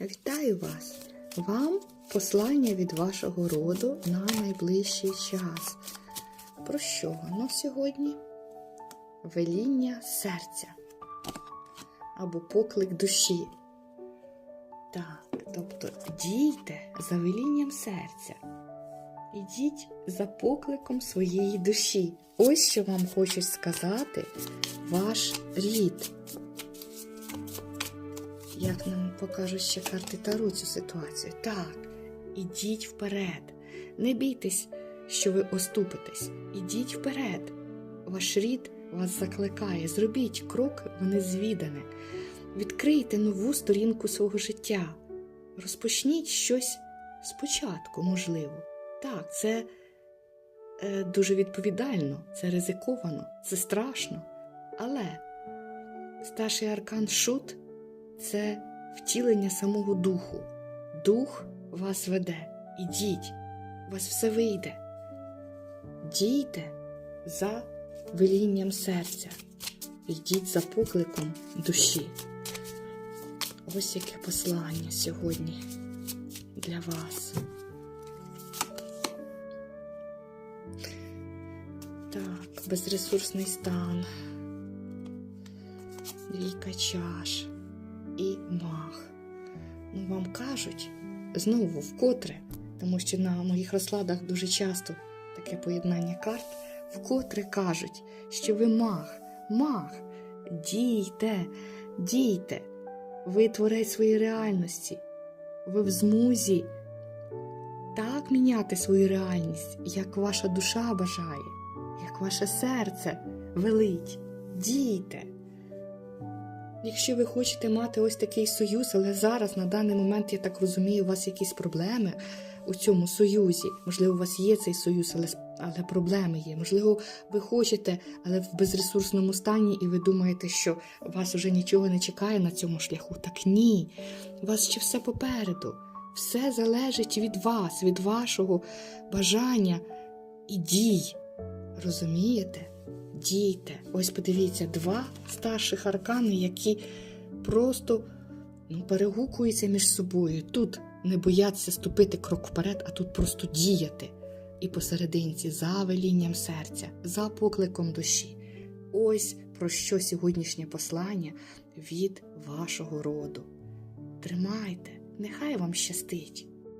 Вітаю вас! Вам послання від вашого роду на найближчий час. Про що воно сьогодні? Веління серця або поклик душі. Так, тобто дійте за велінням серця. Ідіть за покликом своєї душі. Ось що вам хочуть сказати ваш рід. Як нам покажуть ще карти Таро цю ситуацію? Так, ідіть вперед. Не бійтесь, що ви оступитесь. Ідіть вперед. Ваш рід вас закликає. Зробіть крок в незвідане. Відкрийте нову сторінку свого життя. Розпочніть щось спочатку, можливо. Так, це е, дуже відповідально, це ризиковано, це страшно. Але старший аркан Шут це втілення самого духу. Дух вас веде. Ідіть, у вас все вийде. Дійте за велінням серця. Йдіть за покликом душі. Ось яке послання сьогодні для вас. Так, безресурсний стан, двійка чаш і мах. Ну, вам кажуть знову вкотре, тому що на моїх розкладах дуже часто таке поєднання карт, вкотре кажуть, що ви мах, мах, дійте, дійте, ви творець своєї реальності, ви в змузі так міняти свою реальність, як ваша душа бажає, як ваше серце велить. Дійте. Якщо ви хочете мати ось такий союз, але зараз на даний момент, я так розумію, у вас якісь проблеми у цьому союзі. Можливо, у вас є цей союз, але, але проблеми є. Можливо, ви хочете, але в безресурсному стані, і ви думаєте, що вас вже нічого не чекає на цьому шляху. Так ні, у вас ще все попереду. Все залежить від вас, від вашого бажання і дій. Розумієте? Дійте. Ось подивіться, два старших аркани, які просто ну, перегукуються між собою. Тут не бояться ступити крок вперед, а тут просто діяти. І посерединці за велінням серця, за покликом душі. Ось про що сьогоднішнє послання від вашого роду. Тримайте, нехай вам щастить.